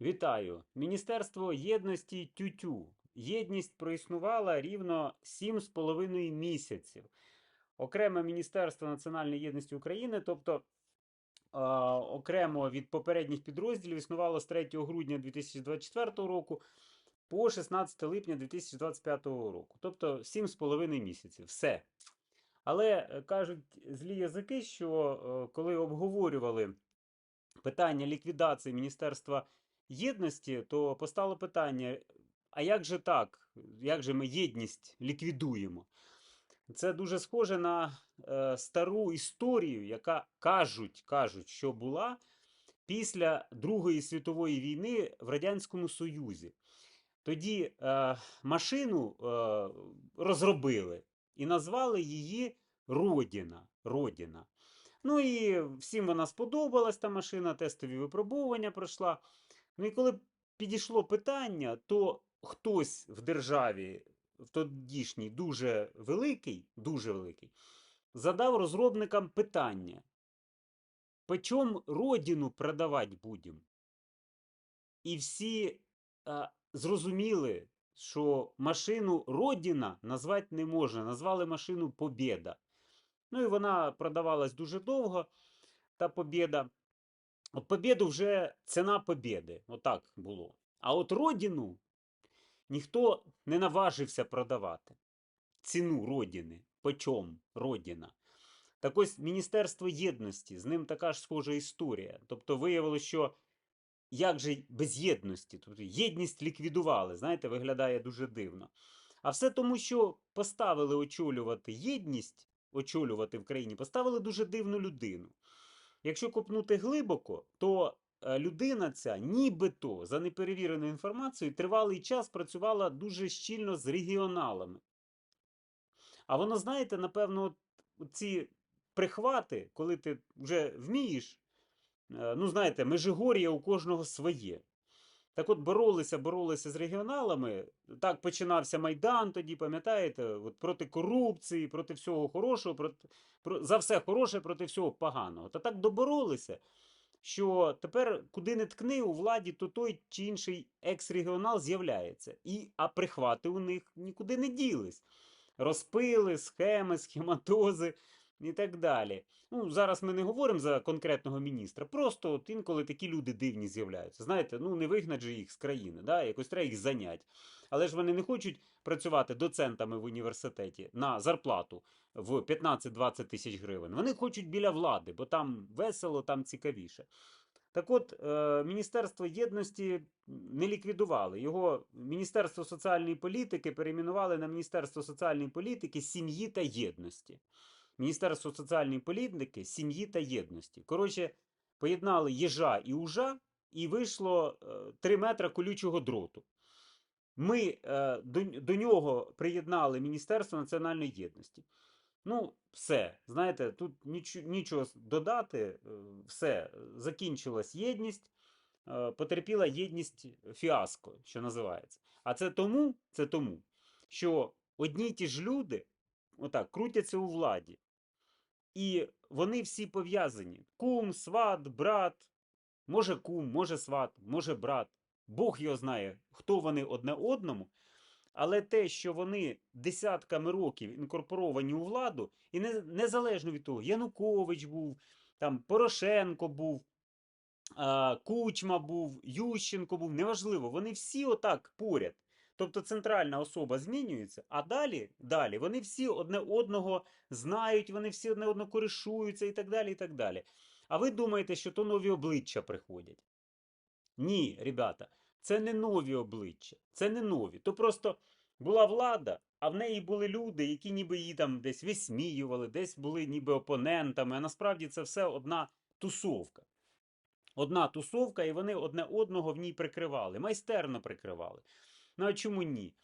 Вітаю! Міністерство єдності Тютю. Єдність проіснувала рівно 7,5 місяців. Окреме Міністерство національної єдності України, тобто е, окремо від попередніх підрозділів, існувало з 3 грудня 2024 року по 16 липня 2025 року. Тобто 7,5 місяців. Все. Але е, кажуть злі язики, що е, коли обговорювали питання ліквідації Міністерства єдності, то постало питання: а як же так? Як же ми єдність ліквідуємо? Це дуже схоже на е, стару історію, яка кажуть, кажуть, що була після Другої світової війни в Радянському Союзі. Тоді е, машину е, розробили і назвали її Родіна. Родіна. Ну і всім вона сподобалась, та машина, тестові випробовування пройшла. Ну і коли підійшло питання, то хтось в державі, в тодішній дуже великий, дуже великий, задав розробникам питання: почем родину продавати будемо? І всі а, зрозуміли, що машину Родіна назвати не можна. Назвали машину Побєда. Ну і вона продавалась дуже довго, та Побєда. От Побєду вже ціна Побєди. Отак було. А от Родину ніхто не наважився продавати. Ціну Родини. Почом Родина. Так ось Міністерство єдності, з ним така ж схожа історія. Тобто виявилося, що як же без єдності? Тобто єдність ліквідували, знаєте, виглядає дуже дивно. А все тому, що поставили очолювати єдність, очолювати в країні, поставили дуже дивну людину. Якщо копнути глибоко, то е, людина ця, нібито, за неперевіреною інформацією, тривалий час працювала дуже щільно з регіоналами. А воно, знаєте, напевно, ці прихвати, коли ти вже вмієш, е, ну, знаєте, межигор'я у кожного своє. Так от боролися, боролися з регіоналами. Так починався Майдан тоді, пам'ятаєте, от проти корупції, проти всього хорошого, проти, про, за все хороше проти всього поганого. Та так доборолися, що тепер, куди не ткни у владі, то той чи інший екс-регіонал з'являється. І, А прихвати у них нікуди не ділись. Розпили, схеми, схематози і так далі. Ну, зараз ми не говоримо за конкретного міністра. Просто от інколи такі люди дивні з'являються. Знаєте, ну не вигнать же їх з країни, да? якось треба їх занять. Але ж вони не хочуть працювати доцентами в університеті на зарплату в 15-20 тисяч гривень. Вони хочуть біля влади, бо там весело, там цікавіше. Так от, е, Міністерство єдності не ліквідували. Його Міністерство соціальної політики перейменували на Міністерство соціальної політики, сім'ї та єдності. Міністерство соціальної політики, сім'ї та єдності. Коротше, поєднали їжа і ужа, і вийшло е, 3 метри колючого дроту. Ми е, до, нього приєднали Міністерство національної єдності. Ну, все, знаєте, тут ніч, нічого додати, е, все, закінчилась єдність, е, потерпіла єдність фіаско, що називається. А це тому, це тому, що одні й ті ж люди отак крутяться у владі. І вони всі пов'язані: кум, сват, брат, може кум, може сват, може брат. Бог його знає, хто вони одне одному. Але те, що вони десятками років інкорпоровані у владу, і не, незалежно від того, Янукович був, там Порошенко був, Кучма був, Ющенко був, неважливо, вони всі отак поряд. Тобто центральна особа змінюється, а далі, далі вони всі одне одного знають, вони всі одне одного коришуються і так далі. і так далі. А ви думаєте, що то нові обличчя приходять? Ні, ребята, це не нові обличчя, це не нові. То просто була влада, а в неї були люди, які ніби її там десь висміювали, десь були ніби опонентами. А насправді це все одна тусовка. Одна тусовка, і вони одне одного в ній прикривали, майстерно прикривали. Ну а чому ні?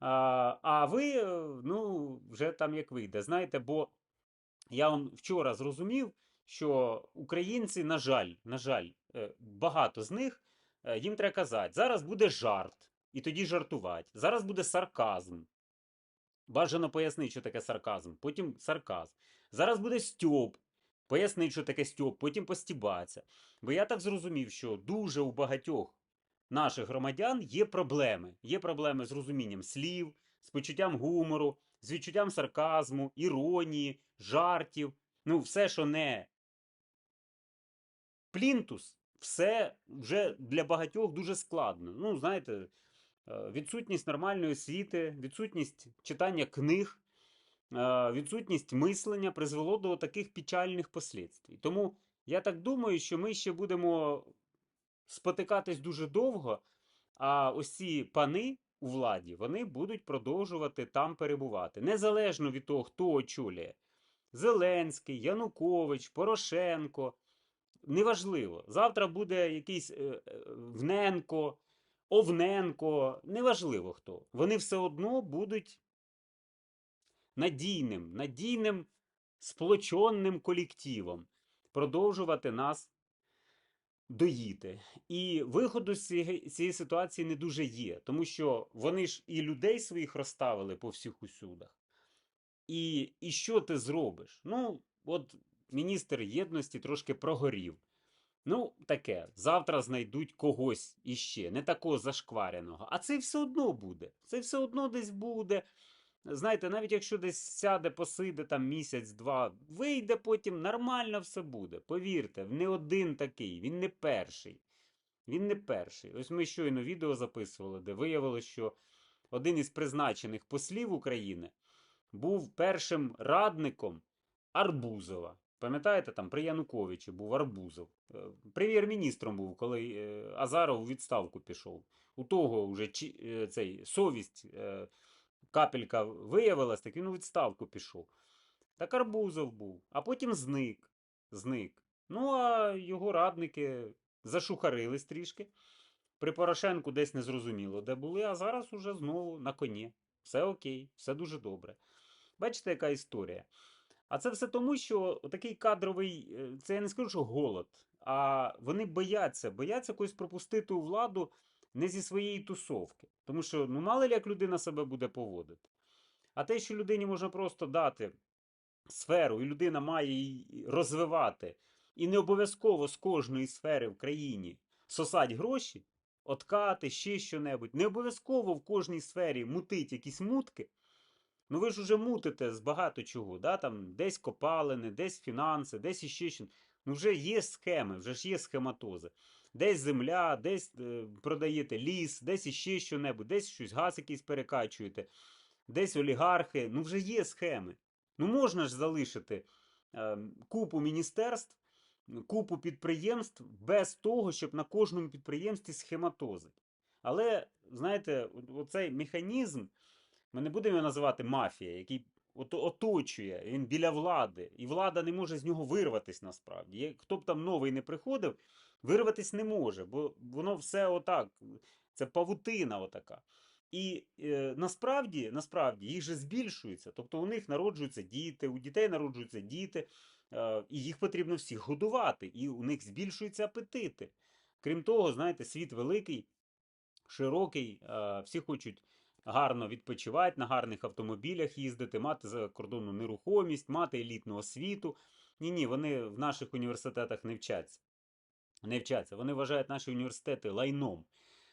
А, а ви, е, ну, вже там як вийде. Знаєте, бо я он вчора зрозумів, що українці, на жаль, на жаль, е, багато з них е, їм треба казати, зараз буде жарт, і тоді жартувати. Зараз буде сарказм. Бажано пояснити, що таке сарказм, потім сарказм. Зараз буде стьоп. Пояснити, що таке стьоп, потім постібатися. Бо я так зрозумів, що дуже у багатьох наших громадян є проблеми. Є проблеми з розумінням слів, з почуттям гумору, з відчуттям сарказму, іронії, жартів. Ну, все, що не плінтус, все вже для багатьох дуже складно. Ну, знаєте, е, відсутність нормальної освіти, відсутність читання книг, е, відсутність мислення призвело до таких печальних послідствій. Тому я так думаю, що ми ще будемо спотикатись дуже довго, а ось ці пани у владі вони будуть продовжувати там перебувати. Незалежно від того, хто очолює. Зеленський, Янукович, Порошенко. Неважливо. Завтра буде якийсь е, е, Вненко, Овненко, неважливо хто. Вони все одно будуть надійним, надійним сплоченним колективом продовжувати нас доїти. І виходу з цієї, ситуації не дуже є, тому що вони ж і людей своїх розставили по всіх усюдах. І, і що ти зробиш? Ну, от міністр єдності трошки прогорів. Ну, таке, завтра знайдуть когось іще, не такого зашквареного. А це все одно буде. Це все одно десь буде. Знаєте, навіть якщо десь сяде, посиде там місяць-два, вийде потім, нормально все буде. Повірте, не один такий, він не перший. Він не перший. Ось ми щойно відео записували, де виявилося, що один із призначених послів України був першим радником Арбузова. Пам'ятаєте, там при Януковичі був Арбузов. Е, Прем'єр-міністром був, коли е, Азаров у відставку пішов. У того вже чи- е, цей совість капелька виявилась, так він у відставку пішов. Так Арбузов був, а потім зник. Зник. Ну, а його радники зашухарились трішки. При Порошенку десь незрозуміло, де були, а зараз уже знову на коні. Все окей, все дуже добре. Бачите, яка історія? А це все тому, що такий кадровий, е, це я не скажу, що голод, а вони бояться, бояться когось пропустити у владу не зі своєї тусовки. Тому що, ну, мало ли як людина себе буде поводити. А те, що людині можна просто дати сферу, і людина має її розвивати, і не обов'язково з кожної сфери в країні сосать гроші, откати, ще що-небудь. Не обов'язково в кожній сфері мутить якісь мутки. Ну ви ж уже мутите з багато чого, да? там десь копалини, десь фінанси, десь іще що. Ну вже є схеми, вже ж є схематози. Десь земля, десь е, продаєте ліс, десь іще що-небудь, десь щось газ якийсь перекачуєте, десь олігархи. Ну вже є схеми. Ну можна ж залишити е, купу міністерств, купу підприємств без того, щоб на кожному підприємстві схематозити. Але, знаєте, оцей механізм, ми не будемо його називати мафія, який от- оточує, він біля влади, і влада не може з нього вирватися насправді. Хто б там новий не приходив, вирватися не може, бо воно все отак, це павутина отака. І е, насправді, насправді їх же збільшується. Тобто у них народжуються діти, у дітей народжуються діти, е, і їх потрібно всіх годувати, і у них збільшуються апетити. Крім того, знаєте, світ великий, широкий, е, всі хочуть гарно відпочивати, на гарних автомобілях їздити, мати закордонну нерухомість, мати елітну освіту. Ні, ні, вони в наших університетах не вчаться. Не вчаться. Вони вважають наші університети лайном.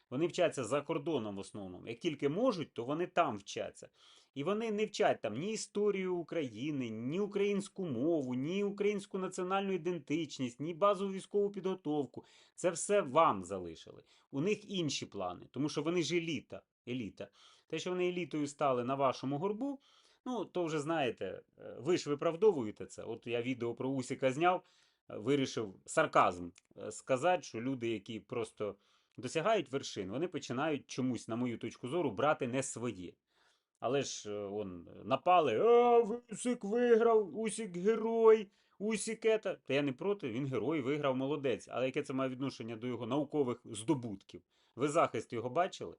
Вони вчаться за кордоном в основному. Як тільки можуть, то вони там вчаться. І вони не вчать там ні історію України, ні українську мову, ні українську національну ідентичність, ні базову військову підготовку. Це все вам залишили. У них інші плани, тому що вони ж еліта. еліта. Те, що вони елітою стали на вашому горбу, ну то вже знаєте, е, ви ж виправдовуєте це. От я відео про Усіка зняв, вирішив сарказм е, сказати, що люди, які просто досягають вершин, вони починають чомусь, на мою точку зору, брати не своє. Але ж е, он напали, а, Усік виграв, Усік герой, Усік ета. Та я не проти, він герой, виграв, молодець. Але яке це має відношення до його наукових здобутків? Ви захист його бачили?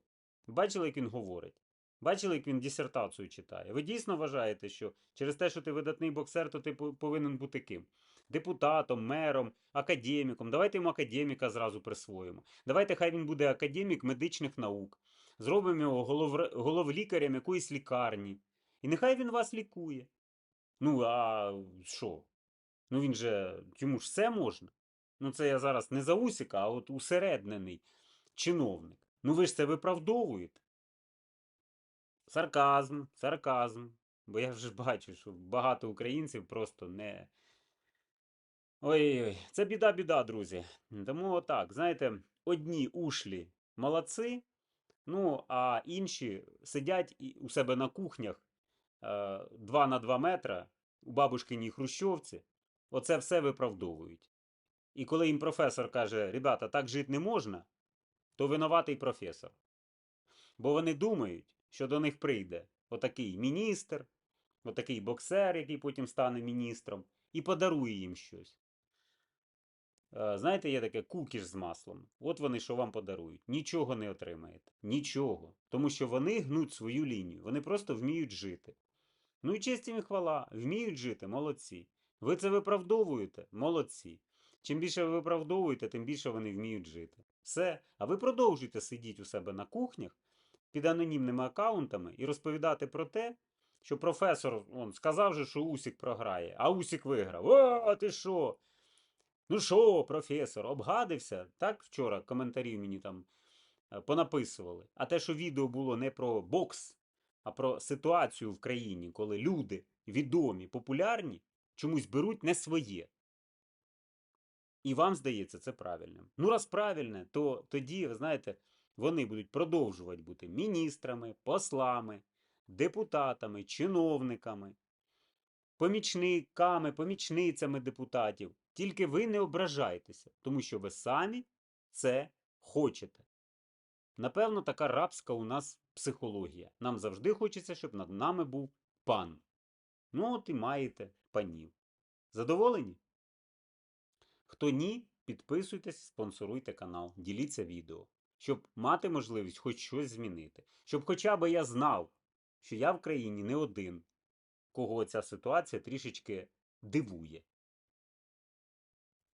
Бачили, як він говорить? Бачили, як він дисертацію читає? Ви дійсно вважаєте, що через те, що ти видатний боксер, то ти повинен бути ким? Депутатом, мером, академіком. Давайте йому академіка зразу присвоїмо. Давайте хай він буде академік медичних наук. Зробимо його голов... головлікарем якоїсь лікарні. І нехай він вас лікує. Ну, а що? Ну він же йому ж все можна. Ну, це я зараз не за Усіка, а от усереднений чиновник. Ну ви ж це виправдовуєте. Сарказм, сарказм. Бо я вже бачу, що багато українців просто не. Ой-ой, це біда-біда, друзі. Тому отак, знаєте, одні ушлі молодці, ну, а інші сидять у себе на кухнях 2 на 2 метра у бабушкиній хрущовці. Оце все виправдовують. І коли їм професор каже, ребята, так жити не можна, то винуватий професор. Бо вони думають, що до них прийде отакий міністр, отакий боксер, який потім стане міністром, і подарує їм щось. Е, Знаєте, є таке кукіш з маслом. От вони що вам подарують. Нічого не отримаєте. Нічого. Тому що вони гнуть свою лінію. Вони просто вміють жити. Ну і честь їм хвала. Вміють жити, молодці. Ви це виправдовуєте? Молодці. Чим більше ви виправдовуєте, тим більше вони вміють жити. Все. А ви продовжуйте сидіти у себе на кухнях під анонімними акаунтами і розповідати про те, що професор он, сказав же, що Усік програє, а Усік виграв. О, ти що? Ну що, професор, обгадився? Так вчора коментарі мені там е, понаписували. А те, що відео було не про бокс, а про ситуацію в країні, коли люди відомі, популярні, чомусь беруть не своє. І вам здається це правильним. Ну, раз правильне, то тоді, ви знаєте, вони будуть продовжувати бути міністрами, послами, депутатами, чиновниками, помічниками, помічницями депутатів. Тільки ви не ображайтеся, тому що ви самі це хочете. Напевно, така рабська у нас психологія. Нам завжди хочеться, щоб над нами був пан. Ну, от і маєте панів. Задоволені? Хто ні, підписуйтесь, спонсоруйте канал, діліться відео, щоб мати можливість хоч щось змінити. Щоб хоча б я знав, що я в країні не один, кого ця ситуація трішечки дивує.